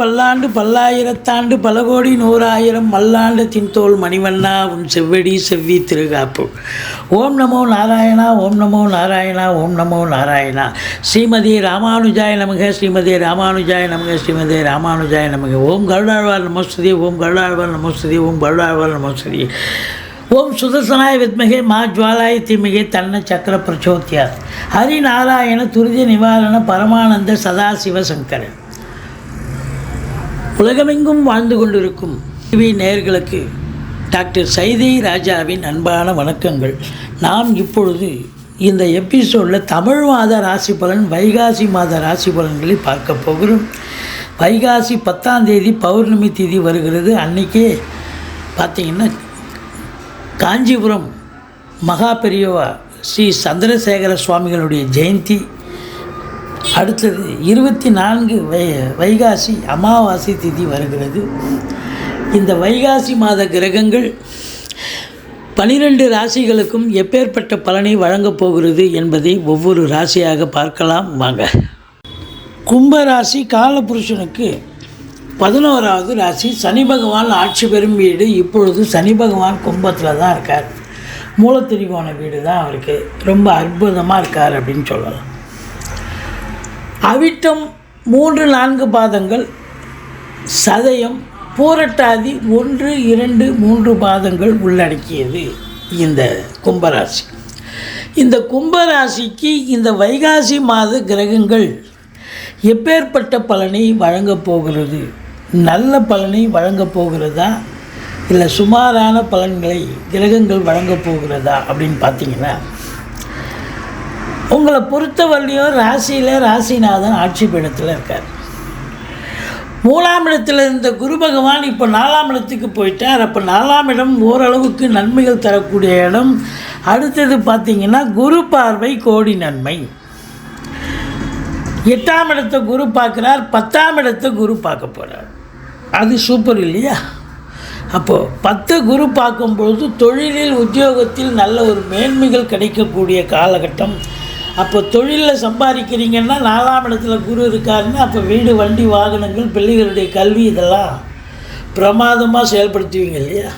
பல்லாண்டு பல்லாயிரத்தாண்டு பல கோடி நூறாயிரம் மல்லாண்டு தின்தோல் மணிவண்ணா உன் செவ்வடி செவ்வி திருகாப்பு. ஓம் நமோ நாராயணா ஓம் நமோ நாராயணா ஓம் நமோ நாராயணா. ஸ்ரீமதி ராமானுஜாய நமக ஸ்ரீமதி ராமானுஜாய நமக ஸ்ரீமதி ராமானுஜாய நமக. ஓம் கருடாழ்வார் நமஸ்துதி ஓம் கருடாழ்வார் நமஸ்துதி ஓம் கருடாழ்வார் நமஸ்துதி. ஓம் சுதர்சனாய வித்மகே மா ஜுவாலாய தீமிகே தன்ன சக்கர பிரச்சோத்தியார் ஹரிநாராயண துரித நிவாரண பரமானந்த சதாசிவ சங்கரன். உலகமெங்கும் வாழ்ந்து கொண்டிருக்கும் டிவி நேயர்களுக்கு டாக்டர் சைதை ராஜாவின் அன்பான வணக்கங்கள். நாம் இப்பொழுது இந்த எபிசோடில் தமிழ் மாத ராசி பலன் வைகாசி மாத ராசி பலன்களை பார்க்க போகிறோம். வைகாசி பத்தாம் தேதி பௌர்ணமி தேதி வருகிறது. அன்றைக்கே பார்த்திங்கன்னா காஞ்சிபுரம் மகா பெரியவா ஸ்ரீ சந்திரசேகர சுவாமிகளுடைய ஜெயந்தி. அடுத்தது இருபத்தி நான்கு வை வைகாசி அமாவாசை திதி வருகிறது. இந்த வைகாசி மாத கிரகங்கள் பனிரெண்டு ராசிகளுக்கும் எப்பேற்பட்ட பலனை வழங்கப் போகிறது என்பதை ஒவ்வொரு ராசியாக பார்க்கலாம். வாங்க. கும்ப ராசி காலபுருஷனுக்கு பதினோராவது ராசி. சனி பகவான் ஆட்சி பெறும் வீடு. இப்பொழுது சனி பகவான் கும்பத்தில் தான் இருக்கார். மூலத்திரிகோண வீடு தான் அவருக்கு. ரொம்ப அற்புதமாக இருக்கார் அப்படின்னு சொல்லலாம். அவிட்டம் மூன்று நான்கு பாதங்கள் சதயம் பூரட்டாதி ஒன்று இரண்டு மூன்று பாதங்கள் உள்ளடக்கியது இந்த கும்பராசி. இந்த கும்பராசிக்கு இந்த வைகாசி மாத கிரகங்கள் எப்பேற்பட்ட பலனை வழங்கப் போகிறது? நல்ல பலனை வழங்கப் போகிறதா? இல்லை சுமாரான பலன்களை கிரகங்கள் வழங்கப் போகிறதா அப்படின்னு பார்த்தீங்கன்னா உங்களை பொறுத்தவரையும் ராசியில் ராசிநாதன் ஆட்சி பீடத்தில் இருக்கார். மூலாம் இடத்தில் இருந்த குரு பகவான் இப்போ நாலாம் இடத்துக்கு போயிட்டார். அப்போ நாலாம் இடம் ஓரளவுக்கு நன்மைகள் தரக்கூடிய இடம். அடுத்தது பார்த்தீங்கன்னா குரு பார்வை கோடி நன்மை. எட்டாம் இடத்தை குரு பார்க்குறார். பத்தாம் இடத்தை குரு பார்க்க போகிறார் அது சூப்பர் இல்லையா? அப்போது பத்து குரு பார்க்கும்பொழுது தொழிலில் உத்தியோகத்தில் நல்ல ஒரு மேன்மைகள் கிடைக்கக்கூடிய காலகட்டம். அப்போ தொழிலில் சம்பாதிக்கிறீங்கன்னா நாலாம் இடத்துல குரு இருக்காருன்னா அப்போ வீடு வண்டி வாகனங்கள் பிள்ளைகளுடைய கல்வி இதெல்லாம் பிரமாதமாக செயல்படுத்துவீங்க இல்லையா?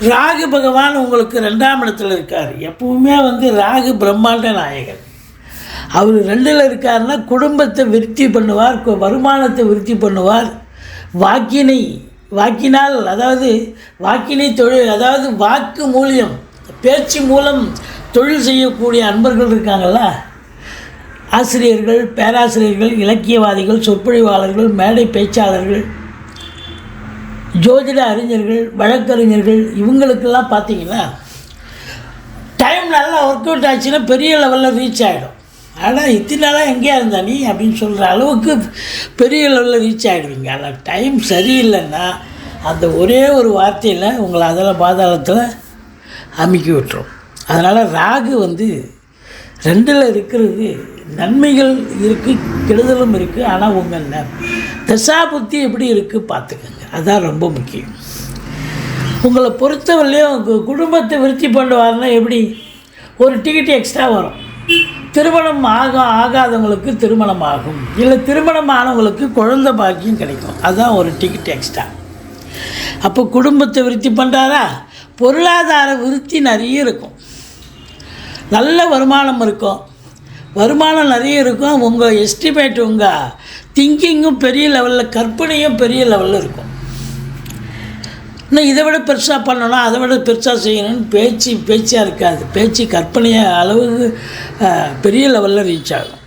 ராகு பகவான் உங்களுக்கு ரெண்டாம் இடத்துல இருக்கார். எப்பவுமே வந்து ராகு பிரம்மாண்ட நாயகன் அவர் ரெண்டில் இருக்காருன்னா குடும்பத்தை விருத்தி பண்ணுவார் வருமானத்தை விருத்தி பண்ணுவார். வாக்கினை வாக்கினால் அதாவது வாக்கினை தொழில் அதாவது வாக்கு மூலியம் பேச்சு மூலம் தொழில் செய்யக்கூடிய அன்பர்கள் இருக்காங்கல்ல? ஆசிரியர்கள் பேராசிரியர்கள் இலக்கியவாதிகள் சொற்பொழிவாளர்கள் மேடை பேச்சாளர்கள் ஜோதிட அறிஞர்கள் வழக்கறிஞர்கள் இவங்களுக்கெல்லாம் பார்த்தீங்கன்னா டைம் நல்லா ஒர்க் அவுட் ஆச்சுன்னா பெரிய லெவலில் ரீச் ஆகிடும் ஆனால் இத்தனை நாளாக எங்கேயா இருந்தா நீ அப்படின்னு சொல்கிற அளவுக்கு பெரிய லெவலில் ரீச் ஆகிடுவீங்க ஆனால் டைம் சரியில்லைன்னா அந்த ஒரே ஒரு வார்த்தையில் உங்களை அதில் பாதாளத்தில் அமுக்கி விட்டுரும். அதனால் ராகு வந்து ரெண்டில் இருக்கிறது நன்மைகள் இருக்குது கெடுதலும் இருக்குது ஆனால் உங்கள் ந தசா புத்தி எப்படி இருக்குது பார்த்துக்கோங்க. அதுதான் ரொம்ப முக்கியம். உங்களை பொறுத்தவரையிலையும் உங்கள் குடும்பத்தை விருத்தி பண்ணுவாருன்னா எப்படி? ஒரு டிக்கெட் எக்ஸ்ட்ரா வரும். திருமணம் ஆக ஆகாதவங்களுக்கு திருமணம் ஆகும். இல்லை திருமணம் ஆனவங்களுக்கு குழந்தை பாக்கியம் கிடைக்கும். அதுதான் ஒரு டிக்கெட் எக்ஸ்ட்ரா அப்போ குடும்பத்தை விருத்தி பண்ணுறாரா பொருளாதார விருத்தி நிறைய இருக்கும். நல்ல வருமானம் இருக்கும். வருமானம் நிறைய இருக்கும். உங்கள் எஸ்டிமேட் உங்கள் திங்கிங்கும் பெரிய லெவலில் கற்பனையும் பெரிய லெவலில் இருக்கும். இன்னும் இதை விட பெருசாக பண்ணணும் அதை விட பெருசாக செய்யணும்னு பேச்சு பேச்சாக இருக்காது. பேச்சு கற்பனைய அளவுக்கு பெரிய லெவலில் ரீச் ஆகும்.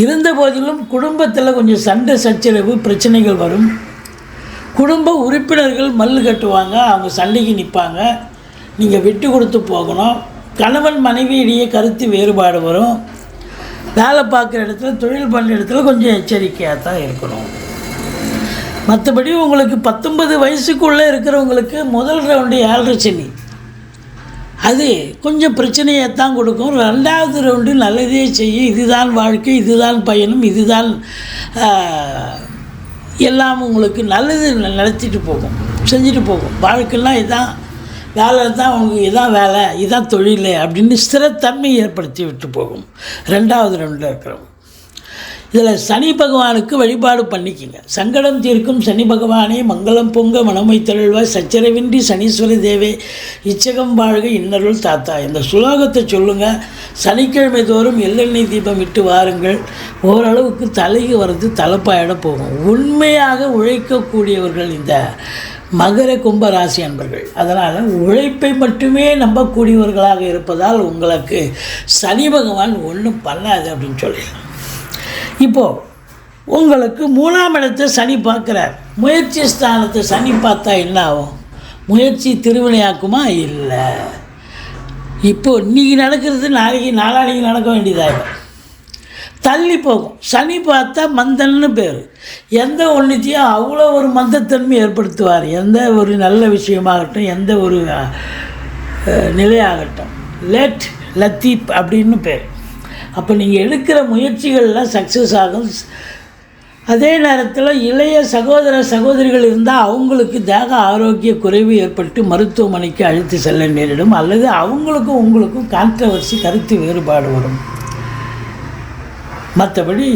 இருந்த போதிலும் குடும்பத்தில் கொஞ்சம் சண்டை சச்சரவு பிரச்சனைகள் வரும். குடும்ப உறுப்பினர்கள் மல்லு கட்டுவாங்க. அவங்க சண்டைக்கு நிற்பாங்க நீங்கள் விட்டு கொடுத்து போகணும். கணவன் மனைவியிடையே கருத்து வேறுபாடு வரும். வேலை பார்க்குற இடத்துல தொழில் பண்ணுற இடத்துல கொஞ்சம் எச்சரிக்கையாக தான் இருக்கணும். மற்றபடி உங்களுக்கு பத்தொன்பது வயசுக்குள்ளே இருக்கிறவங்களுக்கு முதல் ரவுண்டு ஏழரை சனி. அது கொஞ்சம் பிரச்சனையை தான் கொடுக்கும். ரெண்டாவது ரவுண்டு நல்லதே செய்யும். இதுதான் வாழ்க்கை இதுதான் பயணம் இதுதான் எல்லாம் உங்களுக்கு நல்லது ந- நடத்திட்டு போகும். செஞ்சுட்டு போகும். வாழ்க்கைன்னா இதான் வேலை தான் உங்களுக்கு இதான் வேலை இதான் தொழில் அப்படின்னு ஸ்திரத்தன்மை ஏற்படுத்தி விட்டு போகும். ரெண்டாவது ரெண்டில் இருக்கிறவங்க. இதில் சனி பகவானுக்கு வழிபாடு பண்ணிக்கிங்க. சங்கடம் தீர்க்கும் சனி பகவானே மங்களம் பொங்க மனமை தழுவாய் சச்சரவின்றி சனீஸ்வர தேவே இச்சகம் வாழ்க இன்னருள் தாத்தா இந்த சுலோகத்தை சொல்லுங்கள் சனிக்கிழமை தோறும் எள்ளெண்ணெய் தீபம் விட்டு வாருங்கள். ஓரளவுக்கு தலைக்கு வர்றது தலைப்பாயிட போகும். உண்மையாக உழைக்கக்கூடியவர்கள் இந்த மகர கும்ப ராசி அன்பர்கள் அதனால் உழைப்பை மட்டுமே நம்பக்கூடியவர்களாக இருப்பதால் உங்களுக்கு சனி பகவான் ஒன்றும் பண்ணாது அப்படின்னு சொல்லிடலாம் இப்போது உங்களுக்கு மூணாம் இடத்தை சனி பார்க்குறார். முயற்சி ஸ்தானத்தை சனி பார்த்தா என்ன ஆகும்? முயற்சி திருவினையாக்குமா? இல்லை. இப்போது இன்றைக்கி நடக்கிறது நாளைக்கு நாளானிக்கு நடக்க வேண்டியதாகும் தள்ளி போகும். சனி பார்த்தா மந்தன்னு பேர். எந்த ஒன்றுத்தையும் அவ்வளோ ஒரு மந்தத்தன்மை ஏற்படுத்துவார். எந்த ஒரு நல்ல விஷயமாகட்டும் எந்த ஒரு நிலையாகட்டும். லேட் லத்தீப் அப்படின்னு பேர். அப்போ நீங்கள் எடுக்கிற முயற்சிகள்லாம் சக்ஸஸ் ஆகும். அதே நேரத்தில் இளைய சகோதர சகோதரிகள் இருந்தால் அவங்களுக்கு தேக ஆரோக்கிய குறைவு ஏற்பட்டு மருத்துவமனைக்கு அழைத்து செல்ல நேரிடும். அல்லது அவங்களுக்கும் உங்களுக்கும் கான்ட்ரவர்சி கருத்து வேறுபாடு வரும். மற்றபடி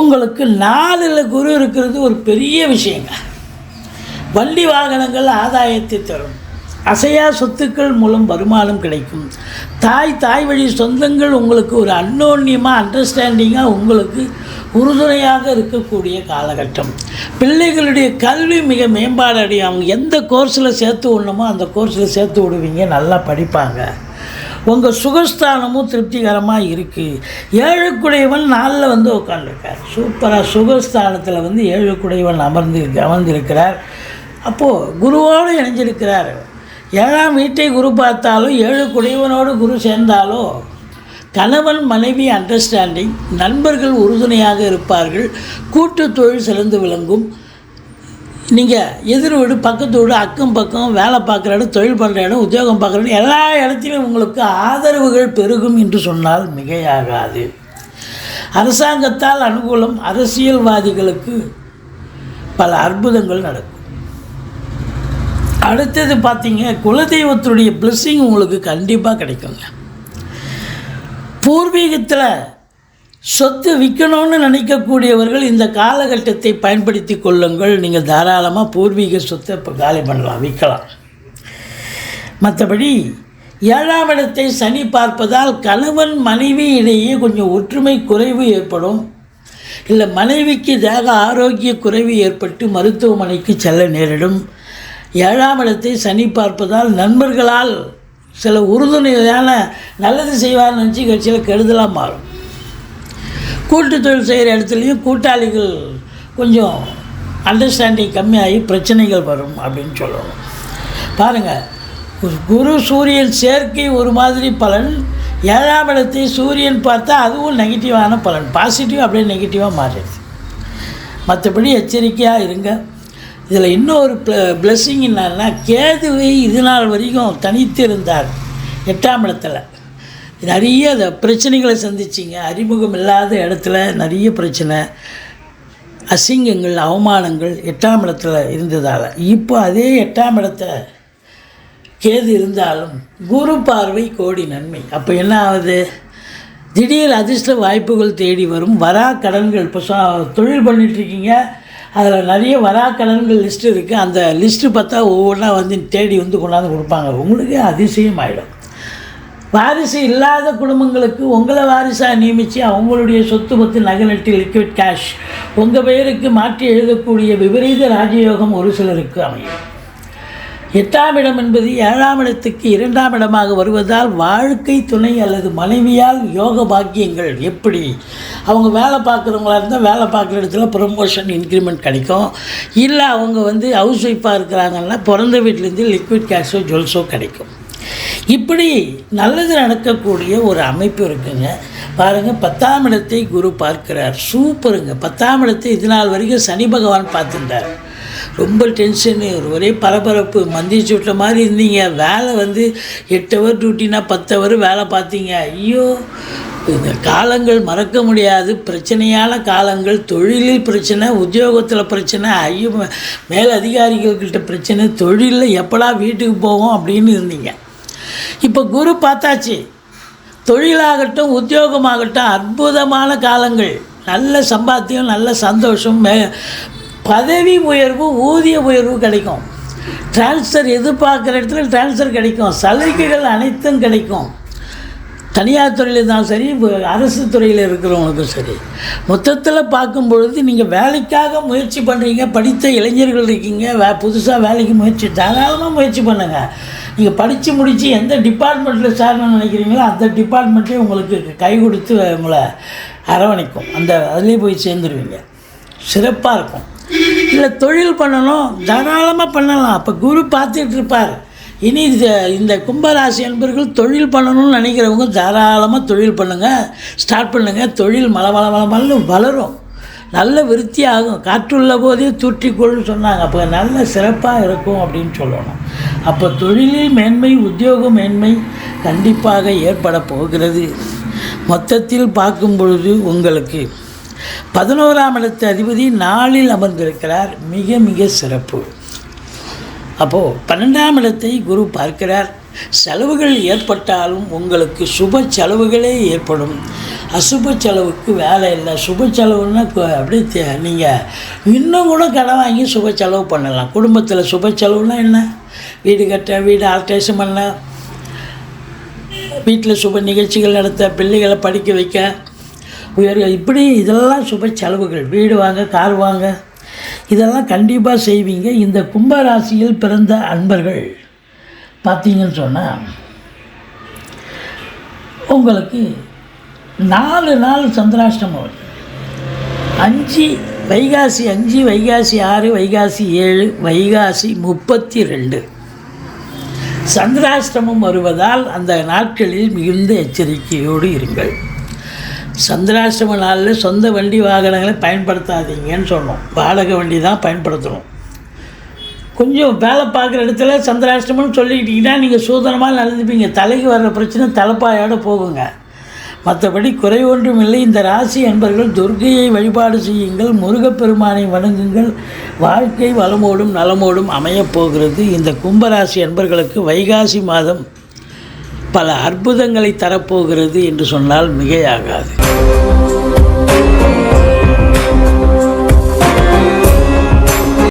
உங்களுக்கு நாலில் குரு இருக்கிறது ஒரு பெரிய விஷயங்க. வண்டி வாகனங்கள் ஆதாயத்தை தரும். அசையா சொத்துக்கள் மூலம் வருமானம் கிடைக்கும். தாய் தாய் வழி சொந்தங்கள் உங்களுக்கு ஒரு அன்னோன்யமாக அண்டர்ஸ்டாண்டிங்காக உங்களுக்கு உறுதுணையாக இருக்கக்கூடிய காலகட்டம். பிள்ளைகளுடைய கல்வி மிக மேம்பாடு அடையும். அவங்க எந்த கோர்ஸில் சேர்த்து விடணுமோ அந்த கோர்ஸில் சேர்த்து விடுவீங்க நல்லா படிப்பாங்க. உங்கள் சுகஸ்தானமும் திருப்திகரமாக இருக்குது ஏழுக்குடையவன் நாளில் வந்து உட்காந்துருக்கார் சூப்பராக சுகஸ்தானத்தில் வந்து ஏழுக்குடையவன் அமர்ந்து அமர்ந்திருக்கிறார். அப்போது குருவோடு இணைஞ்சிருக்கிறார். ஏழாம் வீட்டை குரு பார்த்தாலும் ஏழு குடையவனோடு குரு சேர்ந்தாலோ கணவன் மனைவி அண்டர்ஸ்டாண்டிங் நண்பர்கள் உறுதுணையாக இருப்பார்கள் கூட்டு தொழில் சிறந்து விளங்கும் நீங்கள் எதிர் வீடு பக்கத்து வீடு அக்கம் பக்கம் வேலை பார்க்குற இடம் தொழில் பண்ணுற இடம் உத்தியோகம் பார்க்குற இடம் எல்லா இடத்துலையும் உங்களுக்கு ஆதரவுகள் பெருகும் என்று சொன்னால் மிகையாகாது. அரசாங்கத்தால் அனுகூலம் அரசியல்வாதிகளுக்கு பல அற்புதங்கள் நடக்கும். அடுத்தது பார்த்தீங்க குலதெய்வத்துடைய blessing உங்களுக்கு கண்டிப்பாக கிடைக்குங்க. பூர்வீகத்தில் சொத்து விற்கணும்னு நினைக்கக்கூடியவர்கள் இந்த காலகட்டத்தை பயன்படுத்தி கொள்ளுங்கள். நீங்கள் தாராளமாக பூர்வீக சொத்தை இப்போ காலி பண்ணலாம் விற்கலாம். மற்றபடி ஏழாம் இடத்தை சனி பார்ப்பதால் கணவன் மனைவி இடையே கொஞ்சம் ஒற்றுமை குறைவு ஏற்படும். இல்லை மனைவிக்கு தேக ஆரோக்கிய குறைவு ஏற்பட்டு மருத்துவமனைக்கு செல்ல நேரிடும். ஏழாம் இடத்தை சனி பார்ப்பதால் நண்பர்களால் சில உறுதுணையான நல்லது செய்வார்னு நினச்சி கட்சியில் கெடுதலாக மாறும். கூட்டு தொழில் செய்கிற இடத்துலையும் கூட்டாளிகள் கொஞ்சம் அண்டர்ஸ்டாண்டிங் கம்மியாகி பிரச்சனைகள் வரும் அப்படின்னு சொல்லணும். பாருங்கள் குரு சூரியன் சேர்க்கை ஒரு மாதிரி பலன் ஏழாம் இடத்தை சூரியன் பார்த்தா அதுவும் நெகட்டிவான பலன் பாசிட்டிவ் அப்படியே நெகட்டிவாக மாறிடுது. மற்றபடி எச்சரிக்கையாக இருங்க. இதில் இன்னொரு ப்ள பிளெஸ்ஸிங் என்னன்னா கேதுவை இது நாள் வரைக்கும் தனித்து இருந்தார் எட்டாம் இடத்துல. நிறைய பிரச்சனைகளை சந்திச்சிங்க. அறிமுகம் இல்லாத இடத்துல நிறைய பிரச்சனை. அசிங்கங்கள் அவமானங்கள் எட்டாம் இடத்துல இருந்ததால். இப்போ அதே எட்டாம் இடத்துல கேது இருந்தாலும் குரு பார்வை கோடி நன்மை. அப்போ என்ன ஆகுது? திடீர் அதிர்ஷ்ட வாய்ப்புகள் தேடி வரும். வரா கடன்கள் இப்போ தொழில் பண்ணிகிட்ருக்கீங்க அதில் நிறைய வரா கடன்கள் லிஸ்ட்டு இருக்குது அந்த லிஸ்ட்டு பார்த்தா ஒவ்வொன்றா வந்து தேடி வந்து கொண்டாந்து கொடுப்பாங்க. உங்களுக்கு அதிசயம் ஆகிடும் வாரிசு இல்லாத குடும்பங்களுக்கு உங்களை வாரிசாக நியமித்து அவங்களுடைய சொத்து பத்து நகை நட்டு லிக்விட் கேஷ் உங்கள் பெயருக்கு மாற்றி எழுதக்கூடிய விபரீத ராஜயோகம் ஒரு சிலருக்கு அமையும். எட்டாம் இடம் என்பது ஏழாம் இடத்துக்கு இரண்டாம் இடமாக வருவதால் வாழ்க்கை துணை அல்லது மனைவியால் யோக பாக்கியங்கள் எப்படி? அவங்க வேலை பார்க்குறவங்களா இருந்தால் வேலை பார்க்குற இடத்துல ப்ரொமோஷன் இன்க்ரிமெண்ட் கிடைக்கும். இல்லை அவங்க வந்து ஹவுஸ் ஒய்ஃபாக இருக்கிறாங்கன்னா பிறந்த வீட்டிலேருந்து லிக்விட் கேஷோ ஜுவல்ஸோ கிடைக்கும். இப்படி நல்லது நடக்கக்கூடிய ஒரு அமைப்பு இருக்குங்க. பாருங்கள் பத்தாம் இடத்தை குரு பார்க்கிறார். சூப்பருங்க. பத்தாம் இடத்தை இது நாள் வரைக்கும் சனி பகவான் பார்த்துட்டார் ரொம்ப டென்ஷனு ஒரே பரபரப்பு மந்தி சுட்ட மாதிரி இருந்தீங்க. வேலை வந்து எட்டு ஹவர் டியூட்டினா பத்து ஹவர் வேலை பார்த்தீங்க. ஐயோ இந்த காலங்கள் மறக்க முடியாது. பிரச்சனையான காலங்கள் தொழிலில் பிரச்சனை உத்தியோகத்தில் பிரச்சனை ஐயோ மேலதிகாரிகள்கிட்ட பிரச்சனை தொழிலில் எப்படா வீட்டுக்கு போவோம் அப்படின்னு இருந்தீங்க. இப்போ குரு பார்த்தாச்சு. தொழிலாகட்டும் உத்தியோகமாகட்டும் அற்புதமான காலங்கள். நல்ல சம்பாத்தியம் நல்ல சந்தோஷம் மே பதவி உயர்வு ஊதிய உயர்வு கிடைக்கும். ட்ரான்ஸ்ஃபர் எதிர்பார்க்குற இடத்துல ட்ரான்ஸ்ஃபர் கிடைக்கும். சலுகைகள் அனைத்தும் கிடைக்கும். தனியார் துறையில் இருந்தாலும் சரி அரசு துறையில் இருக்கிறவங்களுக்கும் சரி. மொத்தத்தில் பார்க்கும் பொழுது நீங்கள் வேலைக்காக முயற்சி பண்ணுறீங்க படித்த இளைஞர்கள் இருக்கீங்க வே புதுசாக வேலைக்கு முயற்சி தாராளமாக முயற்சி பண்ணுங்கள் நீங்கள் படித்து முடித்து எந்த டிபார்ட்மெண்ட்டில் சேரணும்னு நினைக்கிறீங்களோ அந்த டிபார்ட்மெண்ட்டே உங்களுக்கு கை கொடுத்து உங்களை அரவணைக்கும். அந்த அதுலேயே போய் சேர்ந்துருவீங்க. சிறப்பாக இருக்கும். இல்லை தொழில் பண்ணணும். தாராளமாக பண்ணலாம். அப்போ குரு பார்த்துட்டு இருப்பார். இனி இந்த இந்த கும்பராசி என்பர்கள் தொழில் பண்ணணும்னு நினைக்கிறவங்க தாராளமாக தொழில் பண்ணுங்கள் ஸ்டார்ட் பண்ணுங்கள் தொழில் மல மல மல மலன்னு வளரும். நல்ல விருத்தியாகும். காற்றுள்ள போதே தூற்றிக்கொள்னு சொன்னாங்க. அப்போ நல்ல சிறப்பாக இருக்கும் அப்படின்னு சொல்லணும். அப்போ தொழிலில் மேன்மை உத்தியோக மேன்மை கண்டிப்பாக ஏற்பட போகிறது. மொத்தத்தில் பார்க்கும் பொழுது உங்களுக்கு பதினோராம் இடத்து அதிபதி நாளில் அமர்ந்திருக்கிறார். மிக மிக சிறப்பு. அப்போது பன்னெண்டாம் இடத்தை குரு பார்க்கிறார். செலவுகள் ஏற்பட்டாலும் உங்களுக்கு சுப செலவுகளே ஏற்படும். அசுப செலவுக்கு வேலை இல்லை. சுப செலவுன்னா கு- அப்படியே நீங்கள் இன்னும் கூட கடன் வாங்கி சுப செலவு பண்ணலாம். குடும்பத்தில் சுப செலவுனா என்ன? வீடு கட்ட வீடு ஆல்ட்ரேஷன் பண்ண வீட்டில் சுப நிகழ்ச்சிகள் நடத்த பிள்ளைகளை படிக்க வைக்க. உயர் இப்படி இதெல்லாம் சுப செலவுகள். வீடு வாங்க கார் வாங்க இதெல்லாம் கண்டிப்பாக செய்வீங்க. இந்த கும்பராசியில் பிறந்த அன்பர்கள் பார்த்தீங்கன்னு சொன்னால் உங்களுக்கு நாலு நாள் சந்திராஷ்டமம் வருது அஞ்சு வைகாசி அஞ்சு வைகாசி ஆறு வைகாசி ஏழு வைகாசி முப்பத்தி ரெண்டு. சந்திராஷ்டமம் வருவதால் அந்த நாட்களில் மிகுந்த எச்சரிக்கையோடு இருங்கள். சந்திராஷ்டம நாளில் சொந்த வண்டி வாகனங்களை பயன்படுத்தாதீங்கன்னு சொன்னோம். வாடகை வண்டி தான் பயன்படுத்தணும். கொஞ்சம் வேலை பார்க்குற இடத்துல சந்திராஷ்டமம்னு சொல்லிக்கிட்டிங்கன்னா நீங்கள் சூதனமாக நடந்துப்பீங்க. தலைக்கு வர்ற பிரச்சனை தலைப்பாயோட போகுங்க. மற்றபடி குறை ஒன்றும் இல்லை. இந்த ராசி என்பர்கள் துர்கையை வழிபாடு செய்யுங்கள். முருகப்பெருமானை வணங்குங்கள். வாழ்க்கை வளமோடும் நலமோடும் அமையப் போகிறது. இந்த கும்பராசி என்பர்களுக்கு வைகாசி மாதம் பல அற்புதங்களை தரப்போகிறது என்று சொன்னால் மிகையாகாது.